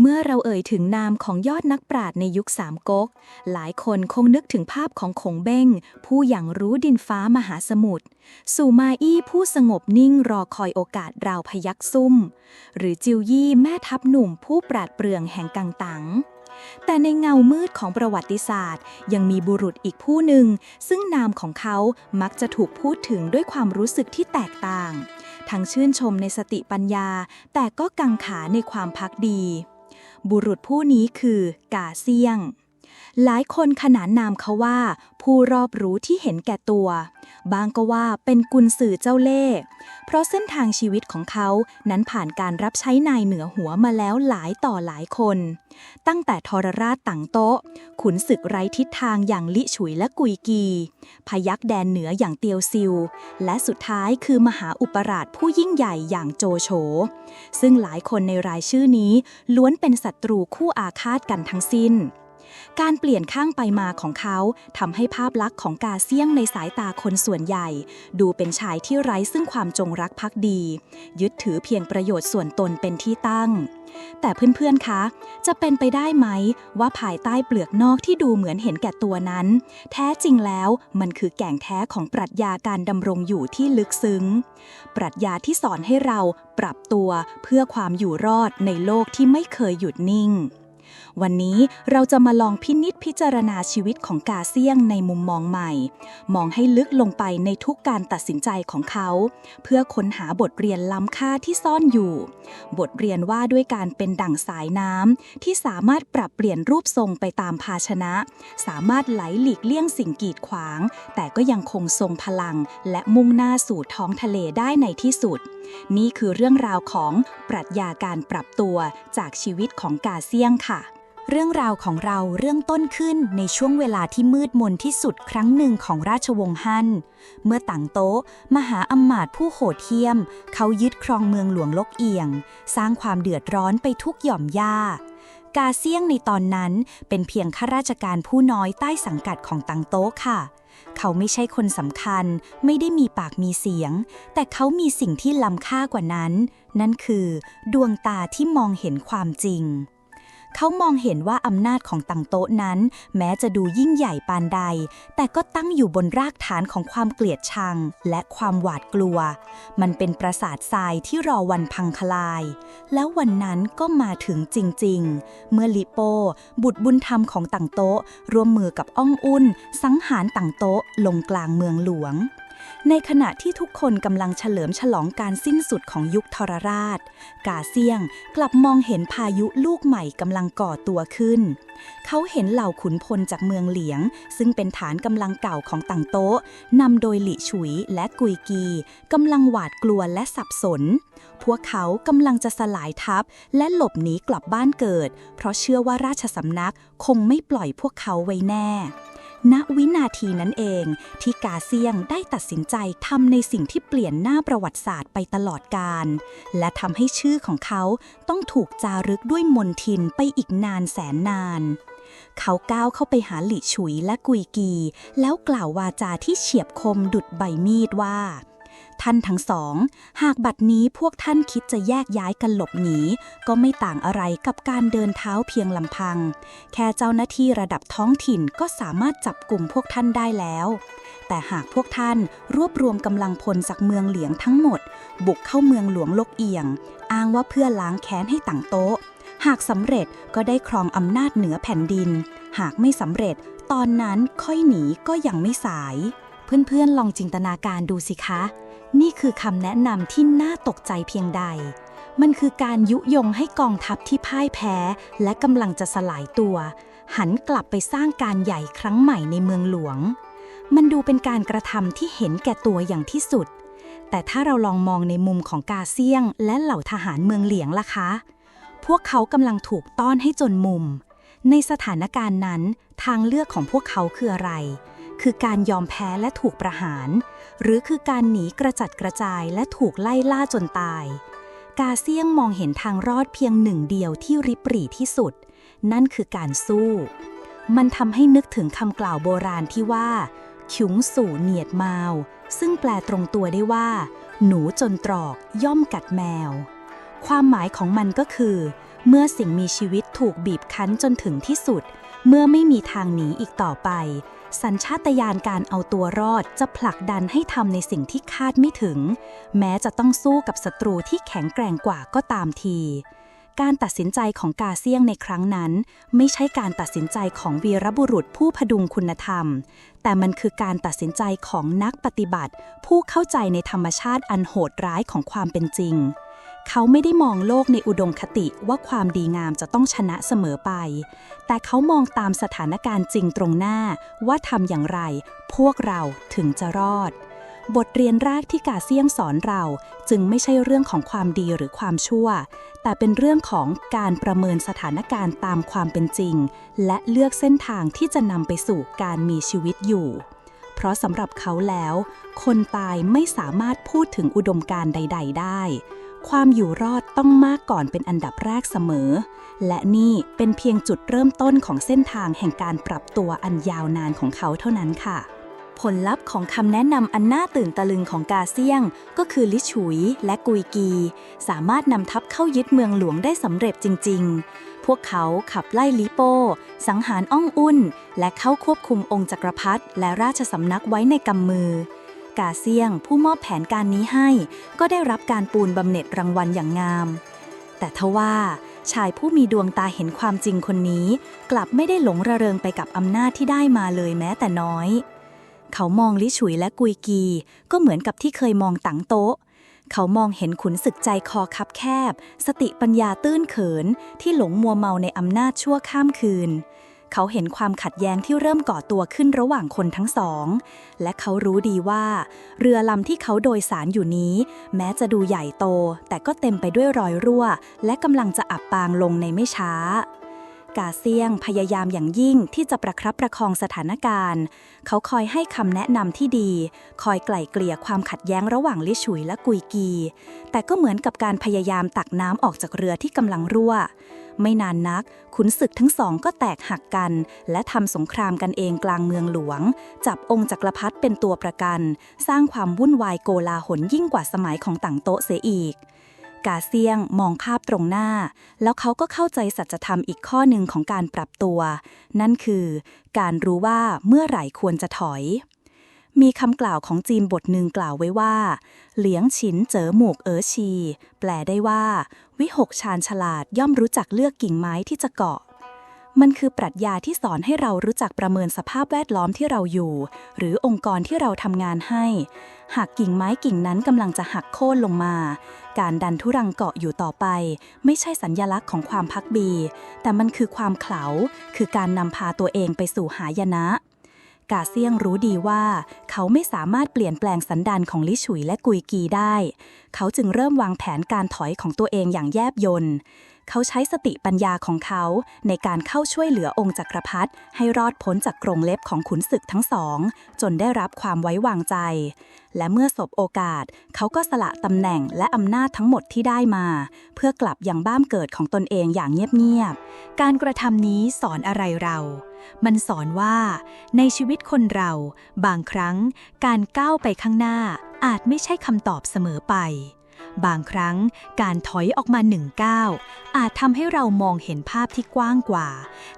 เมื่อเราเอ่ยถึงนามของยอดนักปราชญ์ในยุคสามก๊ก หลายคนคงนึกถึงภาพของขงเบ้ง ผู้อย่างรู้ดินฟ้ามหาสมุทร สู่มาอี้ผู้สงบนิ่งรอคอยโอกาสราวพยักซุ่ม หรือจิวยี่แม่ทัพหนุ่มผู้ปราดเปรื่องแห่งกังตังแต่ในเงามืดของประวัติศาสตร์ ยังมีบุรุษอีกผู้หนึ่ง ซึ่งนามของเขามักจะถูกพูดถึงด้วยความรู้สึกที่แตกต่าง ทั้งชื่นชมในสติปัญญา แต่ก็กังขาในความพักดี บุรุษผู้นี้คือกาเซียง หลายคนขนานนามเขาว่า ผู้รอบรู้ที่เห็นแก่ตัว บางก็ว่าเป็นกุลสื่อเจ้าเล่ห์เพราะเส้นทางชีวิตของเขานั้นผ่านการรับใช้นายเหนือหัวมาแล้วหลายต่อหลายคน ตั้งแต่ทรราชต่างโต๊ะ ขุนศึกไร้ทิศทางอย่างลิฉุยและกุยกี พยักแดนเหนืออย่างเตียวซิว และสุดท้ายคือมหาอุปราชผู้ยิ่งใหญ่อย่างโจโฉ ซึ่งหลายคนในรายชื่อนี้ล้วนเป็นศัตรูคู่อาฆาตกันทั้งสิ้น การเปลี่ยนข้างไปมาของเขาทำให้ภาพลักษณ์ของกาเซียงในสายตาคนส่วนใหญ่ ดูเป็นชายที่ไร้ซึ่งความจงรักภักดี ยึดถือเพียงประโยชน์ส่วนตนเป็นที่ตั้ง แต่เพื่อนๆคะ จะเป็นไปได้ไหม ว่าภายใต้เปลือกนอกที่ดูเหมือนเห็นแก่ตัวนั้น แท้จริงแล้วมันคือแก่งแท้ของปรัชญาการดำรงอยู่ที่ลึกซึ้ง ปรัชญาที่สอนให้เราปรับตัวเพื่อความอยู่รอดในโลกที่ไม่เคยหยุดนิ่ง วันนี้เราจะมาลองพินิษพิจารณาชีวิตของกาเซียงในมุมมองใหม่ มองให้ลึกลงไปในทุกการตัดสินใจของเขา เพื่อค้นหาบทเรียนล้ำค่าที่ซ่อนอยู่ บทเรียนว่าด้วยการเป็นดั่งสายน้ำที่สามารถปรับเปลี่ยนรูปทรงไปตามภาชนะ สามารถไหลหลีกเลี่ยงสิ่งกีดขวาง แต่ก็ยังคงทรงพลัง และมุ่งหน้าสู่ท้องทะเลได้ในที่สุด นี่คือเรื่องราวของปรัชญาการปรับตัวจากชีวิตของกาเซียงค่ะ เรื่องราวของเราเรื่องต้นขึ้นในช่วงเวลาที่มืดมนที่สุดครั้งหนึ่งของราชวงศ์ฮั่น เมื่อต่างโต๊ะ มหาอำมาตย์ผู้โหดเหี้ยม เขายึดครองเมืองหลวงลกเอียง สร้างความเดือดร้อนไปทุกหย่อมย่ากาเซียงในตอนนั้นเป็นเพียงข้าราชการผู้น้อยใต้สังกัดของตังโต๊ะค่ะ เขาไม่ใช่คนสำคัญ ไม่ได้มีปากมีเสียง แต่เขามีสิ่งที่ล้ำค่ากว่านั้น นั่นคือ ดวงตาที่มองเห็นความจริง เขามองเห็นว่าอำนาจของตังโต๊ะนั้น แม้จะดูยิ่งใหญ่ปานใด แต่ก็ตั้งอยู่บนรากฐานของความเกลียดชัง และความหวาดกลัว มันเป็นปราสาททรายที่รอวันพังคลาย แล้ววันนั้นก็มาถึงจริง ๆ เมื่อลิโป บุตรบุญธรรมของตังโต๊ะร่วมมือกับอ้องอุ่น สังหารตังโต๊ะลงกลางเมืองหลวง ในขณะที่ทุกคนกำลังเฉลิมฉลองการสิ้นสุดของยุคทรราช กาเซียงกลับมองเห็นพายุลูกใหม่กำลังก่อตัวขึ้น เขาเห็นเหล่าขุนพลจากเมืองเหลียง ซึ่งเป็นฐานกำลังเก่าของต่างโต๊ะนำโดยหลี่ฉุยและกุยกีกำลังหวาดกลัวและสับสน พวกเขากำลังจะสลายทัพและหลบหนีกลับบ้านเกิด เพราะเชื่อว่าราชสำนักคงไม่ปล่อยพวกเขาไว้แน่ ณวินาทีนั้นเอง ที่กาเซียงได้ตัดสินใจทำในสิ่งที่เปลี่ยนหน้าประวัติศาสตร์ไปตลอดกาลและทำให้ชื่อของเขาต้องถูกจารึกด้วยมนทินไปอีกนานแสนนานเขาก้าวเข้าไปหาหลี่ฉุยและกุยกี แล้วกล่าววาจาที่เฉียบคมดุดใบมีดว่า ท่านทั้งสอง หากบัดนี้พวกท่านคิดจะแยกย้ายกันหลบหนี ก็ไม่ต่างอะไรกับการเดินเท้าเพียงลำพัง แค่เจ้าหน้าที่ระดับท้องถิ่นก็สามารถจับกลุ่มพวกท่านได้แล้ว แต่หากพวกท่านรวบรวมกำลังพลจากเมืองเหลียงทั้งหมด บุกเข้าเมืองหลวงลกเอียง อ้างว่าเพื่อล้างแค้นให้ต่างโต๊ะ หากสำเร็จก็ได้ครองอำนาจเหนือแผ่นดิน หากไม่สำเร็จ ตอนนั้นค่อยหนีก็ยังไม่สายเพื่อนๆ ลองจินตนาการดูสิคะ นี่คือคำแนะนำที่น่าตกใจเพียงใด มันคือการยุยงให้กองทัพที่พ่ายแพ้ และกำลังจะสลายตัว หันกลับไปสร้างการใหญ่ครั้งใหม่ในเมืองหลวง มันดูเป็นการกระทำที่เห็นแก่ตัวอย่างที่สุด แต่ถ้าเราลองมองในมุมของกาเซียง และเหล่าทหารเมืองเหลียงล่ะคะ พวกเขากำลังถูกต้อนให้จนมุม ในสถานการณ์นั้น ทางเลือกของพวกเขาคืออะไร คือการยอมแพ้และถูกประหาร หรือคือการหนีกระจัดกระจายและถูกไล่ล่าจนตาย กาเซียงมองเห็นทางรอดเพียงหนึ่งเดียวที่ริบหรี่ที่สุด นั่นคือการสู้ มันทำให้นึกถึงคำกล่าวโบราณที่ว่าขุงสู่เนียดมาว ซึ่งแปลตรงตัวได้ว่า หนูจนตรอกย่อมกัดแมว ความหมายของมันก็คือ เมื่อสิ่งมีชีวิตถูกบีบคั้นจนถึงที่สุด เมื่อไม่มีทางหนีอีกต่อไป สัญชาตญาณการเอาตัวรอดจะผลักดันให้ทำในสิ่งที่คาดไม่ถึง แม้จะต้องสู้กับศัตรูที่แข็งแกร่งกว่าก็ตามที การตัดสินใจของกาเซียงในครั้งนั้น ไม่ใช่การตัดสินใจของวีรบุรุษผู้พดุงคุณธรรม แต่มันคือการตัดสินใจของนักปฏิบัติ ผู้เข้าใจในธรรมชาติอันโหดร้ายของความเป็นจริง เขาไม่ได้มองโลกในอุดมคติว่าความดีงามจะต้องชนะเสมอไป แต่เขามองตามสถานการณ์จริงตรงหน้าว่าทำอย่างไร พวกเราถึงจะรอด บทเรียนแรกที่กาเซียงสอนเราจึงไม่ใช่เรื่องของความดีหรือความชั่ว แต่เป็นเรื่องของการประเมินสถานการณ์ตามความเป็นจริง และเลือกเส้นทางที่จะนำไปสู่การมีชีวิตอยู่เพราะสำหรับเขาแล้ว คนตายไม่สามารถพูดถึงอุดมการใด ๆ ได้ ความอยู่รอดต้องมากก่อนเป็นอันดับแรกเสมอ และนี่เป็นเพียงจุดเริ่มต้นของเส้นทางแห่งการปรับตัวอันยาวนานของเขาเท่านั้นค่ะ ผลลัพธ์ของคำแนะนำอันน่าตื่นตะลึงของกาเซียง ก็คือลิฉุยและกุยกี สามารถนำทัพเข้ายึดเมืองหลวงได้สำเร็จจริง ๆพวกเขาขับไล่ลิโป้สังหารอ้องอุ่น และเข้าควบคุมองค์จักรพรรดิและราชสำนักไว้ในกำมือ กาเซียง ผู้มอบแผนการนี้ให้ ก็ได้รับการปูนบำเหน็จรางวัลอย่างงาม แต่ทว่าชายผู้มีดวงตาเห็นความจริงคนนี้ กลับไม่ได้หลงระเริงไปกับอำนาจที่ได้มาเลยแม้แต่น้อย เขามองลิฉุยและกุยกี ก็เหมือนกับที่เคยมองตังโต๊ะ เขามองเห็นขุนศึกใจคอคับแคบ สติปัญญาตื้นเขินที่หลงมัวเมาในอำนาจชั่วข้ามคืน เขาเห็นความขัดแย้งที่เริ่มก่อตัวขึ้นระหว่างคนทั้งสอง และเขารู้ดีว่า เรือลำที่เขาโดยสารอยู่นี้ แม้จะดูใหญ่โต แต่ก็เต็มไปด้วยรอยรั่ว และกำลังจะอับปางลงในไม่ช้า กาเซียงพยายามอย่างยิ่งที่จะประครับประคองสถานการณ์ เขาคอยให้คำแนะนำที่ดี คอยไกล่เกลี่ยความขัดแย้งระหว่างลิฉุยและกุยกี แต่ก็เหมือนกับการพยายามตักน้ำออกจากเรือที่กำลังรั่ว ไม่นานนัก ขุนศึกทั้งสองก็แตกหักกัน และทำสงครามกันเองกลางเมืองหลวง จับองค์จักรพรรดิเป็นตัวประกัน สร้างความวุ่นวายโกลาหลยิ่งกว่าสมัยของต่างโต๊ะเสียอีก กาเซียงมองภาพตรงหน้า แล้วเขาก็เข้าใจสัจธรรมอีกข้อหนึ่งของการปรับตัว นั่นคือ การรู้ว่าเมื่อไหร่ควรจะถอย มีคำกล่าวของจีนบทหนึ่งกล่าวไว้ว่า เหลียงฉินเจ๋อหมูกเอ๋อชี แปลได้ว่า วิหกชาญฉลาดย่อมรู้จักเลือกกิ่งไม้ที่จะเกาะ มันคือปรัชญาที่สอนให้เรารู้จักประเมินสภาพแวดล้อมที่เราอยู่ หรือองค์กรที่เราทำงานให้ หากกิ่งไม้กิ่งนั้นกำลังจะหักโค่นลงมา การดันทุรังเกาะอยู่ต่อไป ไม่ใช่สัญญลักษณ์ของความพักดี แต่มันคือความเขลาคือการนำพาตัวเองไปสู่หายนะ กาเซียงรู้ดีว่า เขาไม่สามารถเปลี่ยนแปลงสันดานของลิฉุยและกุยกีได้ เขาจึงเริ่มวางแผนการถอยของตัวเองอย่างแยบยล เขาใช้สติปัญญาของเขา ในการเข้าช่วยเหลือองค์จักรพรรดิให้รอดพ้นจากกรงเล็บของขุนศึกทั้งสอง จนได้รับความไว้วางใจ และเมื่อสบโอกาส เขาก็สละตำแหน่งและอำนาจทั้งหมดที่ได้มา เพื่อกลับยังบ้านเกิดของตนเองอย่างเงียบๆ การกระทำนี้สอนอะไรเรามันสอนว่า ในชีวิตคนเรา บางครั้ง การก้าวไปข้างหน้าอาจไม่ใช่คำตอบเสมอไป บางครั้งการถอยออกมาหนึ่งก้าวอาจทำให้เรามองเห็นภาพที่กว้างกว่า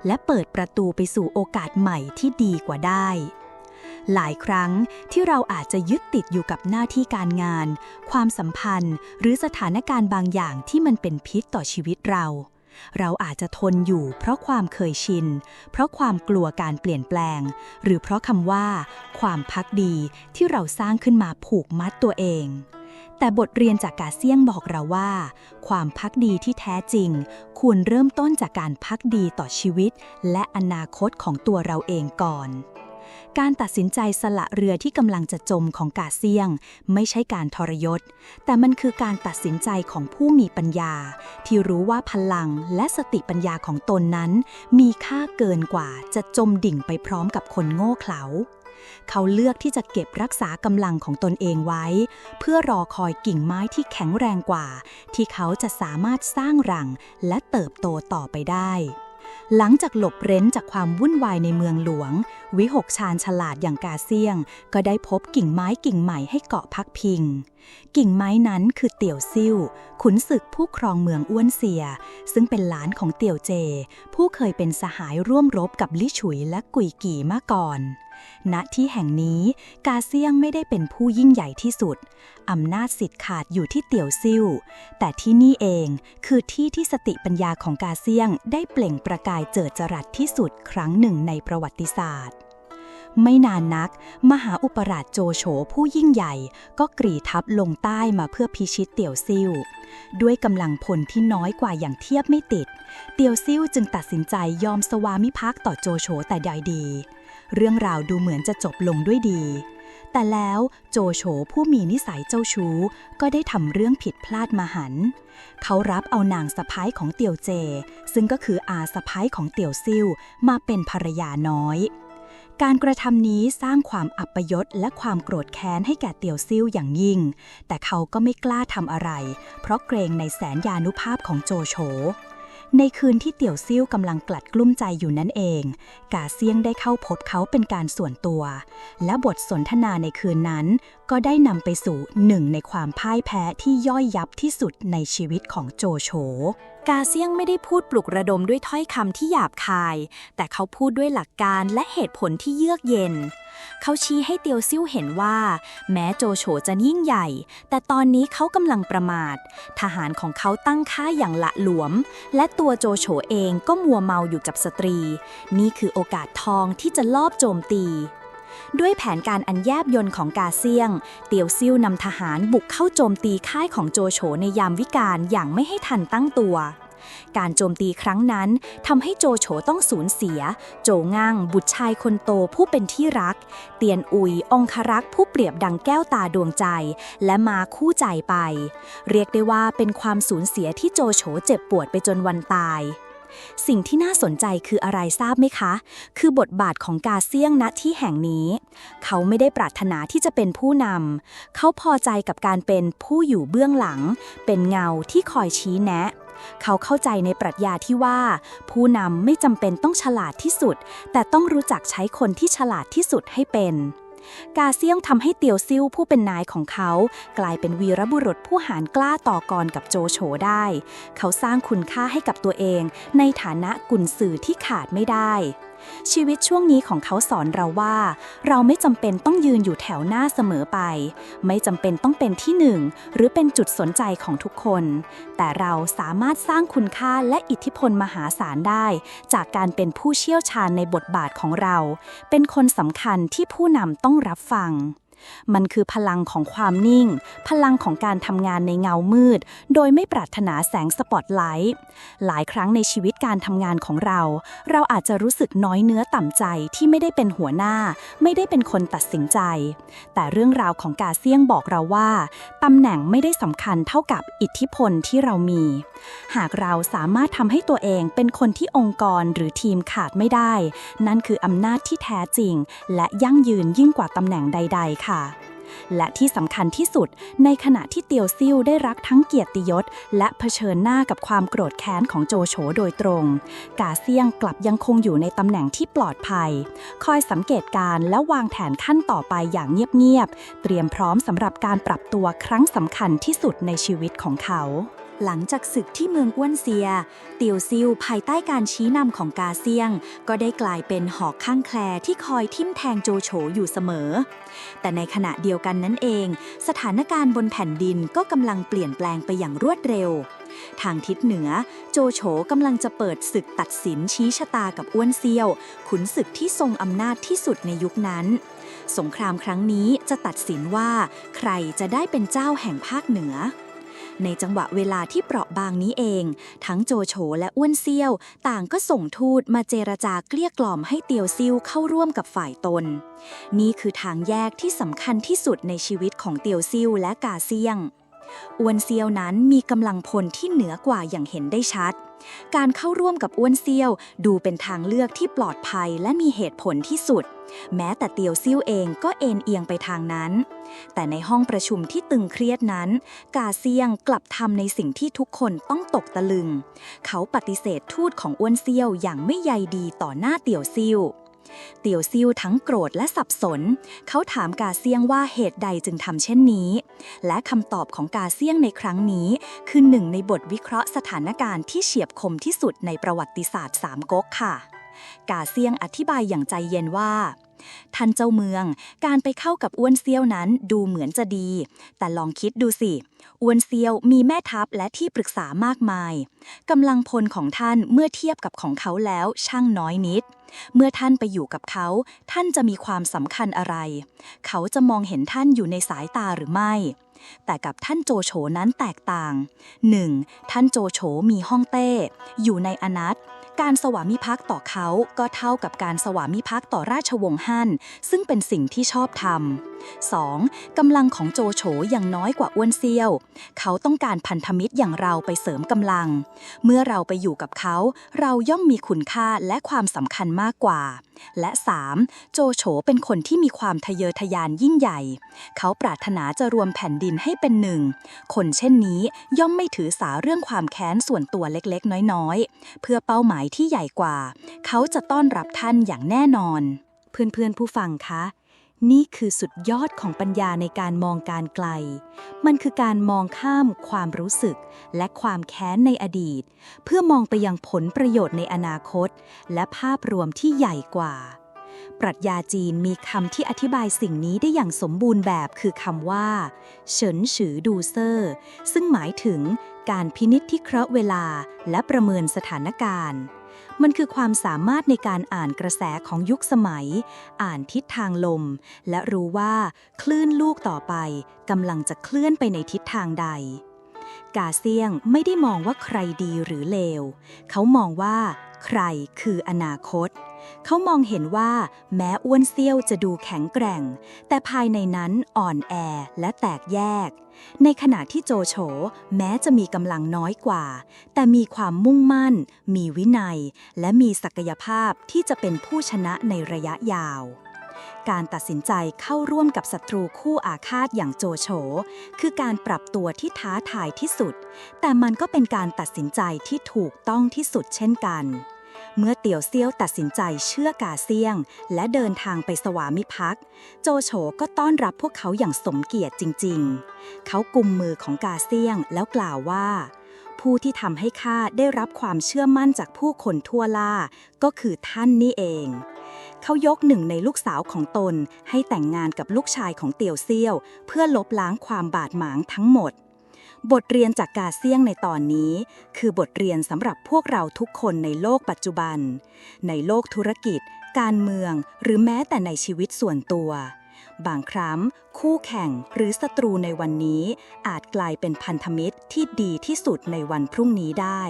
และเปิดประตูไปสู่โอกาสใหม่ที่ดีกว่าได้ หลายครั้งที่เราอาจจะยึดติดอยู่กับหน้าที่การงาน ความสัมพันธ์ หรือสถานการณ์บางอย่างที่มันเป็นพิษต่อชีวิตเราเราอาจจะทนอยู่เพราะความเคยชิน เพราะความกลัวการเปลี่ยนแปลง หรือเพราะคำว่า ความพักดีที่เราสร้างขึ้นมาผูกมัดตัวเอง แต่บทเรียนจากกาเซียงบอกเราว่า ความพักดีที่แท้จริง ควรเริ่มต้นจากการพักดีต่อชีวิต และอนาคตของตัวเราเองก่อน การตัดสินใจสละเรือที่กำลังจะจมของกาเซียง ไม่ใช่การทรยศ แต่มันคือการตัดสินใจของผู้มีปัญญา ที่รู้ว่าพลังและสติปัญญาของตนนั้น มีค่าเกินกว่าจะจมดิ่งไปพร้อมกับคนโง่เขลา เขาเลือกที่จะเก็บรักษากำลังของตนเองไว้ เพื่อรอคอยกิ่งไม้ที่แข็งแรงกว่า ที่เขาจะสามารถสร้างรังและเติบโตต่อไปได้หลังจากหลบเร้นจากความวุ่นวายในเมืองหลวง วิหกชาญฉลาดอย่างกาเซียง ก็ได้พบกิ่งไม้กิ่งใหม่ให้เกาะพักพิง กิ่งไม้นั้นคือเตี่ยวซิ่วขุนศึกผู้ครองเมืองอ้วนเสีย ซึ่งเป็นหลานของเตี่ยวเจ ผู้เคยเป็นสหายร่วมรบกับลี่ฉุยและกุยกี่มาก่อน ณที่แห่งนี้กาเซียงไม่ได้เป็นผู้ยิ่งใหญ่ที่สุด อำนาจสิทธิ์ขาดอยู่ที่เตี่ยวซิ่ว แต่ที่นี่เองคือที่ที่สติปัญญาของกาเซียงได้เปล่งประกายเจิดจรัสที่สุดครั้งหนึ่งในประวัติศาสตร์ไม่นานนัก มหาอุปราชโจโฉผู้ยิ่งใหญ่ ก็กรีทัพลงใต้มาเพื่อพิชิตเตียวซิ่วด้วยกำลังพลที่น้อยกว่าอย่างเทียบไม่ติด เตียวซิ่วจึงตัดสินใจยอมสวามิภักดิ์ต่อโจโฉแต่ใดดี เรื่องราวดูเหมือนจะจบลงด้วยดี แต่แล้วโจโฉผู้มีนิสัยเจ้าชู้ ก็ได้ทำเรื่องผิดพลาดมาหัน เขารับเอานางสะพ้ายของเตียวเจ ซึ่งก็คืออาสะพ้ายของเตียวซิ่วมาเป็นภรรยาน้อยการกระทำนี้สร้างความอัปยศและความโกรธแค้นให้แก่เตียวซิ่วอย่างยิ่ง แต่เขาก็ไม่กล้าทำอะไร เพราะเกรงในแสนยานุภาพของโจโฉ ในคืนที่เตี่ยวซิ่วกำลังกลัดกลุ้มใจอยู่นั่นเอง กาเซียงได้เข้าพบเขาเป็นการส่วนตัว และบทสนทนาในคืนนั้น ก็ได้นำไปสู่หนึ่งในความพ่ายแพ้ที่ย่อยยับที่สุดในชีวิตของโจโฉ กาเซียงไม่ได้พูดปลุกระดมด้วยถ้อยคำที่หยาบคาย แต่เขาพูดด้วยหลักการและเหตุผลที่เยือกเย็น เขาชี้ให้เตียวซิ่วเห็นว่า แม้โจโฉจะยิ่งใหญ่ แต่ตอนนี้เขากำลังประมาท ทหารของเขาตั้งค่าอย่างละหลวม และตัวโจโฉเองก็มัวเมาอยู่กับสตรี นี่คือโอกาสทองที่จะลอบโจมตี ด้วยแผนการอันแยบยนต์ของกาเซียง เตียวซิ่วนำทหารบุกเข้าโจมตีค่ายของโจโฉในยามวิกาลอย่างไม่ให้ทันตั้งตัวการโจมตีครั้งนั้นทำให้โจโฉต้องสูญเสีย โจงั่งบุตรชายคนโตผู้เป็นที่รัก เตียนอุยองครักษ์ผู้เปรียบดังแก้วตาดวงใจ และมาคู่ใจไป เรียกได้ว่าเป็นความสูญเสียที่โจโฉเจ็บปวดไปจนวันตาย สิ่งที่น่าสนใจคืออะไรทราบไหมคะ คือบทบาทของกาเซียงณที่แห่งนี้ เขาไม่ได้ปรารถนาที่จะเป็นผู้นำ เขาพอใจกับการเป็นผู้อยู่เบื้องหลัง เป็นเงาที่คอยชี้แนะเขาเข้าใจในปรัชญาที่ว่า ผู้นำไม่จำเป็นต้องฉลาดที่สุด แต่ต้องรู้จักใช้คนที่ฉลาดที่สุดให้เป็น กาเซียงทำให้เตียวซิ่วผู้เป็นนายของเขา กลายเป็นวีรบุรุษผู้หารกล้าต่อกรกับโจโฉได้ เขาสร้างคุณค่าให้กับตัวเอง ในฐานะกุนสื่อที่ขาดไม่ได้ ชีวิตช่วงนี้ของเขาสอนเราว่า เราไม่จำเป็นต้องยืนอยู่แถวหน้าเสมอไป ไม่จำเป็นต้องเป็นที่หนึ่งหรือเป็นจุดสนใจของทุกคน แต่เราสามารถสร้างคุณค่าและอิทธิพลมหาศาลได้ จากการเป็นผู้เชี่ยวชาญในบทบาทของเรา เป็นคนสำคัญที่ผู้นำต้องรับฟัง มันคือพลังของความนิ่ง พลังของการทำงานในเงามืด โดยไม่ปรารถนาแสงสปอตไลท์ หลายครั้งในชีวิตการทำงานของเรา เราอาจจะรู้สึกน้อยเนื้อต่ำใจที่ไม่ได้เป็นหัวหน้า ไม่ได้เป็นคนตัดสินใจ แต่เรื่องราวของกาเซียงบอกเราว่าตำแหน่งไม่ได้สำคัญเท่ากับอิทธิพลที่เรามี หากเราสามารถทำให้ตัวเองเป็นคนที่องค์กรหรือทีมขาดไม่ได้ นั่นคืออำนาจที่แท้จริง และยั่งยืนยิ่งกว่าตำแหน่งใด ๆ ค่ะและที่สำคัญที่สุด ในขณะที่เตียวซิ่วได้รักทั้งเกียรติยศ และเผชิญหน้ากับความโกรธแค้นของโจโฉโดยตรง กาเซียงกลับยังคงอยู่ในตำแหน่งที่ปลอดภัย คอยสังเกตการ์และวางแผนขั้นต่อไปอย่างเงียบๆเตรียมพร้อมสำหรับการปรับตัวครั้งสำคัญที่สุดในชีวิตของเขา หลังจากศึกที่เมืองอ้วนเซีย เตียวซิวภายใต้การชี้นำของกาเซียง ก็ได้กลายเป็นหอกข้างแคลที่คอยทิ่มแทงโจโฉอยู่เสมอ แต่ในขณะเดียวกันนั้นเอง สถานการณ์บนแผ่นดินก็กำลังเปลี่ยนแปลงไปอย่างรวดเร็ว ทางทิศเหนือ โจโฉกำลังจะเปิดศึกตัดสินชี้ชะตากับอ้วนเซียว ขุนศึกที่ทรงอำนาจที่สุดในยุคนั้นสงครามครั้งนี้จะตัดสินว่า ใครจะได้เป็นเจ้าแห่งภาคเหนือ ในจังหวะเวลาที่เปราะบางนี้เอง ทั้งโจโฉและอ้วนเซี่ยว ต่างก็ส่งทูตมาเจรจาเกลี้ยกล่อมให้เตียวซิ่วเข้าร่วมกับฝ่ายตน นี่คือทางแยกที่สำคัญที่สุดในชีวิตของเตียวซิ่วและกาเซียง อ้วนเซียวนั้นมีกำลังพลที่เหนือกว่าอย่างเห็นได้ชัด การเข้าร่วมกับอ้วนเซียวดูเป็นทางเลือกที่ปลอดภัยและมีเหตุผลที่สุด แม้แต่เตียวซิ่วเองก็เอ็นเอียงไปทางนั้น แต่ในห้องประชุมที่ตึงเครียดนั้น กาเซียงกลับทำในสิ่งที่ทุกคนต้องตกตะลึง เขาปฏิเสธทูตของอ้วนเซียวอย่างไม่ใยดีต่อหน้าเตียวซิ่ว เตียวซิ่วทั้งโกรธและสับสน เขาถามกาเซียงว่าเหตุใดจึงทำเช่นนี้ และคำตอบของกาเซียงในครั้งนี้ คือหนึ่งในบทวิเคราะห์สถานการณ์ที่เฉียบคมที่สุดในประวัติศาสตร์สามก๊กค่ะ กาเซียงอธิบายอย่างใจเย็นว่า ท่านเจ้าเมือง การไปเข้ากับอ้วนเซียวนั้นดูเหมือนจะดี แต่ลองคิดดูสิอ้วนเซียวมีแม่ทัพและที่ปรึกษามากมายกำลังพลของท่านเมื่อเทียบกับของเขาแล้วช่างน้อยนิด เมื่อท่านไปอยู่กับเขา ท่านจะมีความสำคัญอะไร เขาจะมองเห็นท่านอยู่ในสายตาหรือไม่แต่กับท่านโจโฉนั้นแตกต่าง 1. ท่านโจโฉมีห้องเต้ อยู่ในอนัต การสวามิภักดิ์ต่อเขาก็เท่ากับการสวามิภักดิ์ต่อราชวงศ์ฮั่นซึ่งเป็นสิ่งที่ชอบทำ 2. กำลังของโจโฉยังน้อยกว่าอ้วนเซียว เขาต้องการพันธมิตรอย่างเราไปเสริมกำลัง เมื่อเราไปอยู่กับเขา เราย่อมมีคุณค่าและความสำคัญมากกว่า และ 3. โจโฉเป็นคนที่มีความทะเยอทะยานยิ่งใหญ่ เขาปรารถนาจะรวมแผ่นดินให้เป็นหนึ่ง คนเช่นนี้ย่อมไม่ถือสาเรื่องความแค้นส่วนตัวเล็กๆ น้อยๆ เพื่อเป้าหมายที่ใหญ่กว่า เขาจะต้อนรับท่านอย่างแน่นอน เพื่อนๆผู้ฟังคะ นี่คือสุดยอดของปัญญาในการมองการไกล มันคือการมองข้ามความรู้สึก และความแค้นในอดีต เพื่อมองไปยังผลประโยชน์ในอนาคต และภาพรวมที่ใหญ่กว่า ปรัชญาจีนมีคำที่อธิบายสิ่งนี้ได้อย่างสมบูรณ์แบบคือคำว่า เฉินฉือดูเซอร์ซึ่งหมายถึงการพินิจที่เคราะห์เวลาและประเมินสถานการณ์ มันคือความสามารถในการอ่านกระแสของยุคสมัย อ่านทิศทางลม และรู้ว่าคลื่นลูกต่อไปกำลังจะเคลื่อนไปในทิศทางใด กาเซียงไม่ได้มองว่าใครดีหรือเลว เขามองว่า ใครคืออนาคต เขามองเห็นว่า แม้อ้วนเซี่ยวจะดูแข็งแกร่ง แต่ภายในนั้นอ่อนแอและแตกแยก ในขณะที่โจโฉแม้จะมีกำลังน้อยกว่า แต่มีความมุ่งมั่น มีวินัย และมีศักยภาพที่จะเป็นผู้ชนะในระยะยาว การตัดสินใจเข้าร่วมกับศัตรูคู่อาฆาตอย่างโจโฉคือการปรับตัวที่ท้าทายที่สุด แต่มันก็เป็นการตัดสินใจที่ถูกต้องที่สุดเช่นกัน เมื่อเตียวเซียวตัดสินใจเชื่อกาเซียง และเดินทางไปสวามิภักดิ์โจโฉก็ต้อนรับพวกเขาอย่างสมเกียรติจริง ๆ เขากุมมือของกาเซียงแล้วกล่าวว่า ผู้ที่ทำให้ข้าได้รับความเชื่อมั่นจากผู้คนทั่วล่า ก็คือท่านนี่เอง เขายกหนึ่งในลูกสาวของตนให้แต่งงานกับลูกชายของเตียวเซียว เพื่อลบล้างความบาดหมางทั้งหมด บทเรียนจากกาเซียงในตอนนี้ คือบทเรียนสำหรับพวกเราทุกคนในโลกปัจจุบัน ในโลกธุรกิจ การเมือง หรือแม้แต่ในชีวิตส่วนตัว บางครั้ง คู่แข่งหรือศัตรูในวันนี้ อาจกลายเป็นพันธมิตรที่ดีที่สุดในวันพรุ่งนี้ได้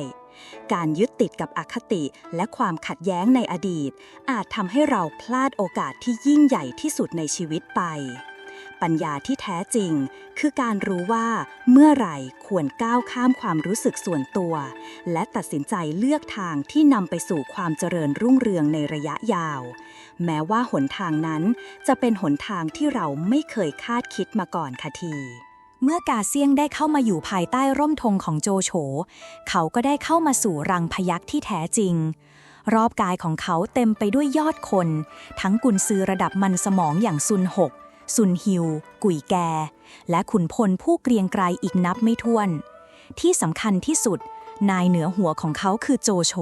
การยึดติดกับอคติและความขัดแย้งในอดีต อาจทำให้เราพลาดโอกาสที่ยิ่งใหญ่ที่สุดในชีวิตไป ปัญญาที่แท้จริง คือการรู้ว่าเมื่อไหร่ควรก้าวข้ามความรู้สึกส่วนตัว และตัดสินใจเลือกทางที่นำไปสู่ความเจริญรุ่งเรืองในระยะยาว แม้ว่าหนทางนั้นจะเป็นหนทางที่เราไม่เคยคาดคิดมาก่อนค่ะทีเมื่อกาเซียงได้เข้ามาอยู่ภายใต้ร่มธงของโจโฉ เขาก็ได้เข้ามาสู่รังพยักที่แท้จริง รอบกายของเขาเต็มไปด้วยยอดคน ทั้งกุนซือระดับมันสมองอย่างซุนหก ซุนฮิว กุยแก และขุนพลผู้เกรียงไกรอีกนับไม่ถ้วน ที่สำคัญที่สุด นายเหนือหัวของเขาคือโจโฉ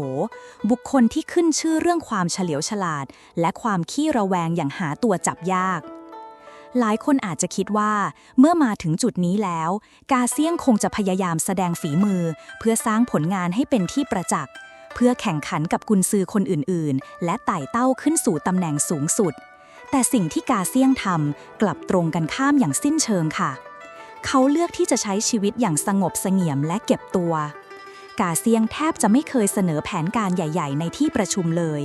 บุคคลที่ขึ้นชื่อเรื่องความเฉลียวฉลาด และความขี้ระแวงอย่างหาตัวจับยากหลายคนอาจจะคิดว่า เมื่อมาถึงจุดนี้แล้ว กาเซียงคงจะพยายามแสดงฝีมือ เพื่อสร้างผลงานให้เป็นที่ประจักษ์ เพื่อแข่งขันกับกุนซือคนอื่นๆ และไต่เต้าขึ้นสู่ตำแหน่งสูงสุด แต่สิ่งที่กาเซียงทำกลับตรงกันข้ามอย่างสิ้นเชิงค่ะ เขาเลือกที่จะใช้ชีวิตอย่างสงบเสงี่ยมและเก็บตัว กาเซียงแทบจะไม่เคยเสนอแผนการใหญ่ ๆ ในที่ประชุมเลย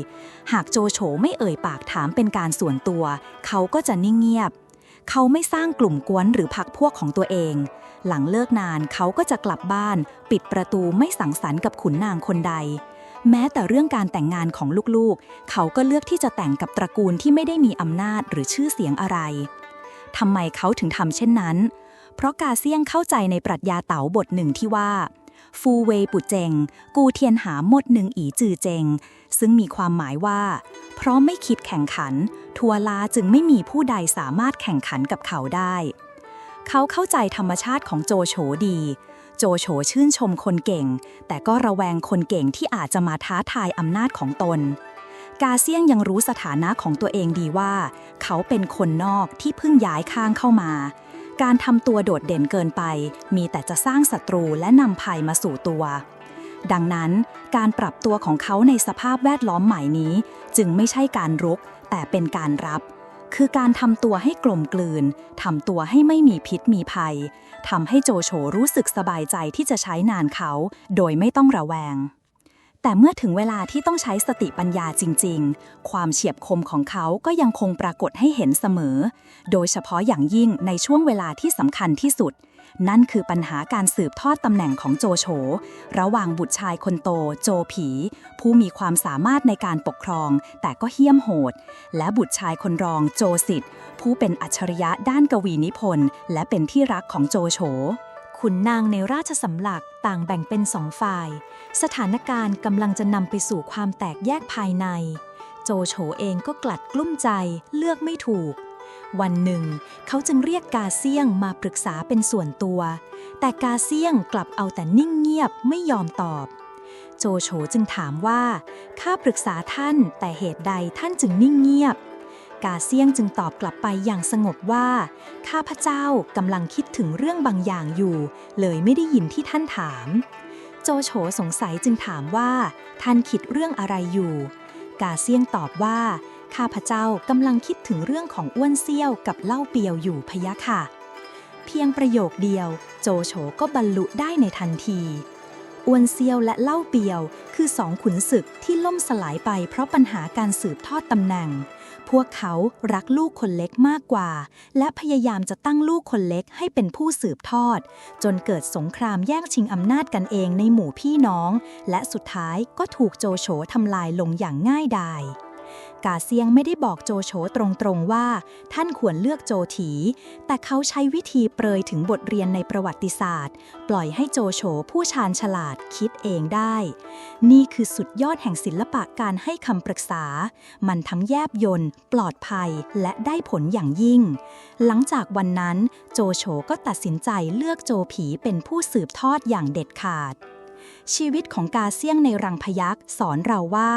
หากโจโฉไม่เอ่ยปากถามเป็นการส่วนตัว เขาก็จะนิ่งเงียบ เขาไม่สร้างกลุ่มกวนหรือพักพวกของตัวเอง หลังเลิกนานเขาก็จะกลับบ้าน ปิดประตูไม่สังสรรค์กับขุนนางคนใด แม้แต่เรื่องการแต่งงานของลูกๆ เขาก็เลือกที่จะแต่งกับตระกูลที่ไม่ได้มีอำนาจหรือชื่อเสียงอะไรทำไมเขาถึงทำเช่นนั้น เพราะกาเซียงเข้าใจในปรัชญาเต๋าบทหนึ่งที่ว่า ฟูเวปุเจง กูเทียนหาหมดหนึ่งอีจือเจง ซึ่งมีความหมายว่า เพราะไม่คิดแข่งขัน ทัวลาจึงไม่มีผู้ใดสามารถแข่งขันกับเขาได้ เขาเข้าใจธรรมชาติของโจโฉดี โจโฉชื่นชมคนเก่ง แต่ก็ระแวงคนเก่งที่อาจจะมาท้าทายอำนาจของตน กาเซียงยังรู้สถานะของตัวเองดีว่า เขาเป็นคนนอกที่เพิ่งย้ายข้างเข้ามา การทำตัวโดดเด่นเกินไป มีแต่จะสร้างศัตรูและนำภัยมาสู่ตัว ดังนั้น การปรับตัวของเขาในสภาพแวดล้อมใหม่นี้ จึงไม่ใช่การรุก แต่เป็นการรับ คือการทำตัวให้กลมกลืน ทำตัวให้ไม่มีพิษมีภัย ทำให้โจโฉรู้สึกสบายใจที่จะใช้นานเขา โดยไม่ต้องระแวง แต่เมื่อถึงเวลาที่ต้องใช้สติปัญญาจริง ๆ ความเฉียบคมของเขาก็ยังคงปรากฏให้เห็นเสมอ โดยเฉพาะอย่างยิ่งในช่วงเวลาที่สำคัญที่สุด นั่นคือปัญหาการสืบทอดตำแหน่งของโจโฉระหว่างบุตรชายคนโตโจผี ผู้มีความสามารถในการปกครอง แต่ก็เหี้ยมโหด และบุตรชายคนรองโจสิทธิ์ ผู้เป็นอัจฉริยะด้านกวีนิพนธ์และเป็นที่รักของโจโฉขุนนางในราชสำลักต่างแบ่งเป็นสองฝ่าย สถานการณ์กำลังจะนำไปสู่ความแตกแยกภายใน โจโฉเองก็กลัดกลุ้มใจเลือกไม่ถูก วันหนึ่ง เขาจึงเรียกกาเซียงมาปรึกษาเป็นส่วนตัว แต่กาเซียงกลับเอาแต่นิ่งเงียบไม่ยอมตอบ โจโฉจึงถามว่า ข้าปรึกษาท่านแต่เหตุใดท่านจึงนิ่งเงียบ กาเซียงจึงตอบกลับไปอย่างสงบว่า ข้าพเจ้ากำลังคิดถึงเรื่องบางอย่างอยู่ เลยไม่ได้ยินที่ท่านถาม โจโฉสงสัยจึงถามว่า ท่านคิดเรื่องอะไรอยู่ กาเซียงตอบว่า ข้าพเจ้ากำลังคิดถึงเรื่องของอ้วนเซี่ยวกับเล่าเปียวอยู่พะยะค่ะ เพียงประโยคเดียว โจโฉก็บรรลุได้ในทันทีอ้วนเซียวและเล่าเปียว คือสองขุนศึกที่ล่มสลายไปเพราะปัญหาการสืบทอดตำแหน่ง พวกเขารักลูกคนเล็กมากกว่า และพยายามจะตั้งลูกคนเล็กให้เป็นผู้สืบทอด จนเกิดสงครามแย่งชิงอำนาจกันเองในหมู่พี่น้อง และสุดท้ายก็ถูกโจโฉทำลายลงอย่างง่ายดาย กาเซียงไม่ได้บอกโจโฉตรงๆว่า ท่านควรเลือกโจถี แต่เขาใช้วิธีเปรยถึงบทเรียนในประวัติศาสตร์ ปล่อยให้โจโฉผู้ชาญฉลาดคิดเองได้ นี่คือสุดยอดแห่งศิลปะการให้คำปรึกษา มันทั้งแยบยนต์ ปลอดภัยและได้ผลอย่างยิ่ง หลังจากวันนั้น โจโฉก็ตัดสินใจเลือกโจผีเป็นผู้สืบทอดอย่างเด็ดขาด ชีวิตของกาเซียงในรังพยักสอนเราว่า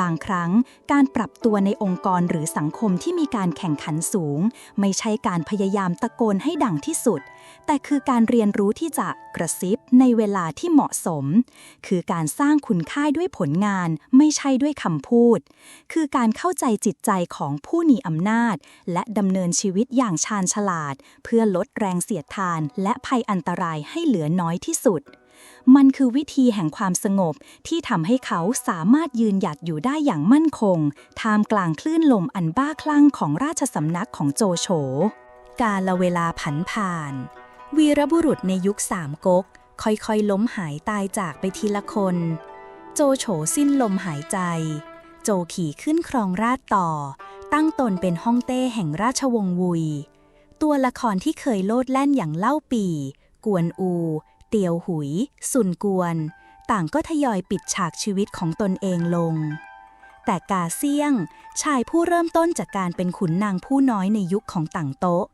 บางครั้งการปรับตัวในองค์กรหรือสังคมที่มีการแข่งขันสูง ไม่ใช่การพยายามตะโกนให้ดังที่สุด แต่คือการเรียนรู้ที่จะกระซิบในเวลาที่เหมาะสม คือการสร้างคุณค่าด้วยผลงานไม่ใช่ด้วยคำพูด คือการเข้าใจจิตใจของผู้มีอำนาจ และดำเนินชีวิตอย่างชาญฉลาด เพื่อลดแรงเสียดทานและภัยอันตรายให้เหลือน้อยที่สุด มันคือวิธีแห่งความสงบที่ทำให้เขาสามารถยืนหยัดอยู่ได้อย่างมั่นคง ท่ามกลางคลื่นลมอันบ้าคลั่งของราชสำนักของโจโฉ กาลเวลาผันผ่าน วีรบุรุษในยุคสามก๊กค่อยๆ ล้มหายตายจากไปทีละคน โจโฉสิ้นลมหายใจ โจขี่ขึ้นครองราชต่อ ตั้งตนเป็นฮ่องเต้แห่งราชวงศ์วุย ตัวละครที่เคยโลดแล่นอย่างเล่าปี กวนอู เตียวหุย สุนกวน ต่างก็ทยอยปิดฉากชีวิตของตนเองลง แต่กาเซียง ชายผู้เริ่มต้นจากการเป็นขุนนางผู้น้อยในยุคของต่างโต๊ะ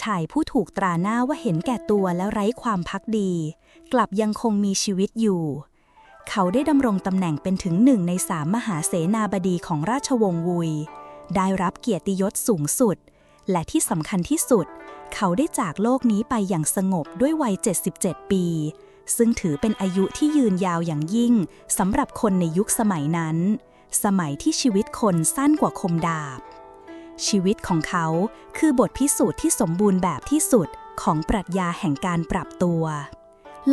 ชายผู้ถูกตราหน้าว่าเห็นแก่ตัวและไร้ความพักดี กลับยังคงมีชีวิตอยู่ เขาได้ดำรงตำแหน่งเป็นถึงหนึ่งในสามมหาเสนาบดีของราชวงศ์วุย ได้รับเกียรติยศสูงสุด และที่สำคัญที่สุดเขาได้จากโลกนี้ไปอย่างสงบด้วยวัย 77 ปี ซึ่งถือเป็นอายุที่ยืนยาวอย่างยิ่งสำหรับคนในยุคสมัยนั้น สมัยที่ชีวิตคนสั้นกว่าคมดาบ ชีวิตของเขาคือบทพิสูจน์ที่สมบูรณ์แบบที่สุดของปรัชญาแห่งการปรับตัว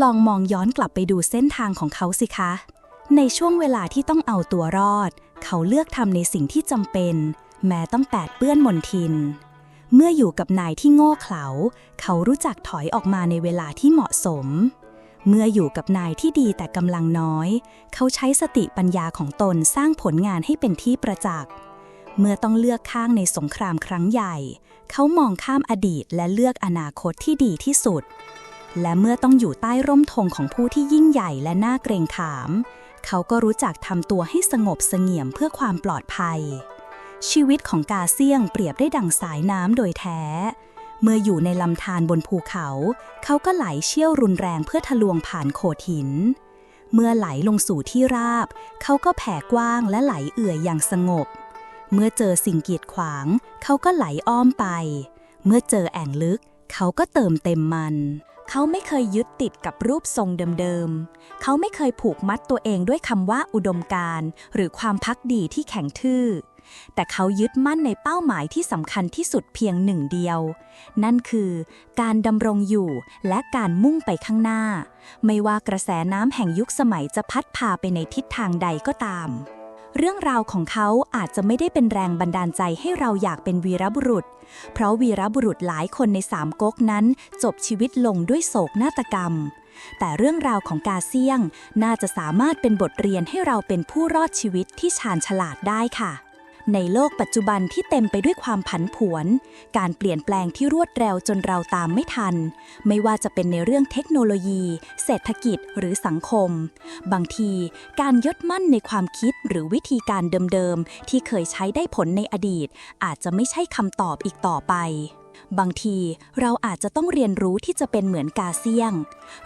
ลองมองย้อนกลับไปดูเส้นทางของเขาสิคะ ในช่วงเวลาที่ต้องเอาตัวรอด เขาเลือกทำในสิ่งที่จำเป็น แม้ต้องแปดเปื้อนมนทิน เมื่ออยู่กับนายที่โง่เขลา เขารู้จักถอยออกมาในเวลาที่เหมาะสม เมื่ออยู่กับนายที่ดีแต่กำลังน้อย เขาใช้สติปัญญาของตนสร้างผลงานให้เป็นที่ประจักษ์ เมื่อต้องเลือกข้างในสงครามครั้งใหญ่ เขามองข้ามอดีตและเลือกอนาคตที่ดีที่สุด และเมื่อต้องอยู่ใต้ร่มธงของผู้ที่ยิ่งใหญ่และน่าเกรงขาม เขาก็รู้จักทำตัวให้สงบเสงี่ยมเพื่อความปลอดภัย ชีวิตของกาเซียงเปรียบได้ดังสายน้ำโดยแท้ เมื่ออยู่ในลำธารบนภูเขา เขาก็ไหลเชี่ยวรุนแรงเพื่อทะลวงผ่านโขดหิน เมื่อไหลลงสู่ที่ราบ เขาก็แผ่กว้างและไหลเอื่อยอย่างสงบ เมื่อเจอสิ่งกีดขวาง เขาก็ไหลอ้อมไป เมื่อเจอแอ่งลึก เขาก็เติมเต็มมันเขาไม่เคยยึดติดกับรูปทรงเดิมๆ เขาไม่เคยผูกมัดตัวเองด้วยคำว่าอุดมการณ์หรือความพักดีที่แข็งทื่อ แต่เขายึดมั่นในเป้าหมายที่สำคัญที่สุดเพียงหนึ่งเดียว นั่นคือการดำรงอยู่และการมุ่งไปข้างหน้า ไม่ว่ากระแสน้ำแห่งยุคสมัยจะพัดพาไปในทิศทางใดก็ตาม เรื่องราวของเขาอาจจะไม่ได้เป็นแรงบันดาลใจให้เราอยากเป็นวีรบุรุษ เพราะวีรบุรุษหลายคนในสามก๊กนั้น จบชีวิตลงด้วยโศกนาฏกรรมแต่เรื่องราวของกาเซียง น่าจะสามารถเป็นบทเรียนให้เราเป็นผู้รอดชีวิตที่ชาญฉลาดได้ค่ะ ในโลกปัจจุบันที่เต็มไปด้วยความผันผวน การเปลี่ยนแปลงที่รวดเร็วจนเราตามไม่ทัน ไม่ว่าจะเป็นในเรื่องเทคโนโลยี เศรษฐกิจหรือสังคม บางทีการยึดมั่นในความคิดหรือวิธีการเดิมๆ ที่เคยใช้ได้ผลในอดีต อาจจะไม่ใช่คำตอบอีกต่อไปบางทีเราอาจจะต้องเรียนรู้ที่จะเป็นเหมือนกาเซียง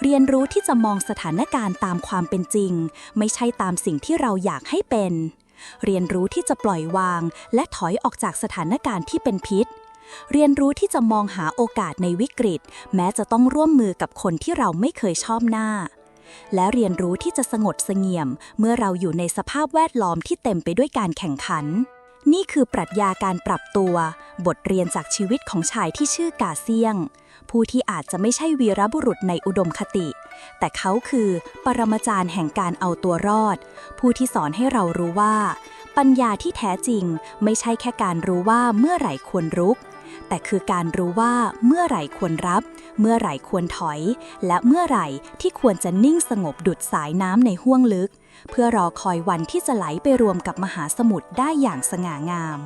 เรียนรู้ที่จะมองสถานการณ์ตามความเป็นจริง ไม่ใช่ตามสิ่งที่เราอยากให้เป็น เรียนรู้ที่จะปล่อยวาง และถอยออกจากสถานการณ์ที่เป็นพิษ เรียนรู้ที่จะมองหาโอกาสในวิกฤต แม้จะต้องร่วมมือกับคนที่เราไม่เคยชอบหน้า และเรียนรู้ที่จะสงบเสงี่ยม เมื่อเราอยู่ในสภาพแวดล้อมที่เต็มไปด้วยการแข่งขัน นี่คือปรัชญาการปรับตัว บทเรียนจากชีวิตของชายที่ชื่อกาเซียง ผู้ที่อาจจะไม่ใช่วีรบุรุษในอุดมคติ แต่เขาคือปรมาจารย์แห่งการเอาตัวรอด ผู้ที่สอนให้เรารู้ว่า ปัญญาที่แท้จริงไม่ใช่แค่การรู้ว่าเมื่อไหร่ควรรุก แต่คือการรู้ว่าเมื่อไหร่ควรรับ เมื่อไหร่ควรถอย และเมื่อไหร่ที่ควรจะนิ่งสงบดุดสายน้ำในห้วงลึก เพื่อรอคอยวันที่จะไหลไปรวมกับมหาสมุทรได้อย่างสง่างาม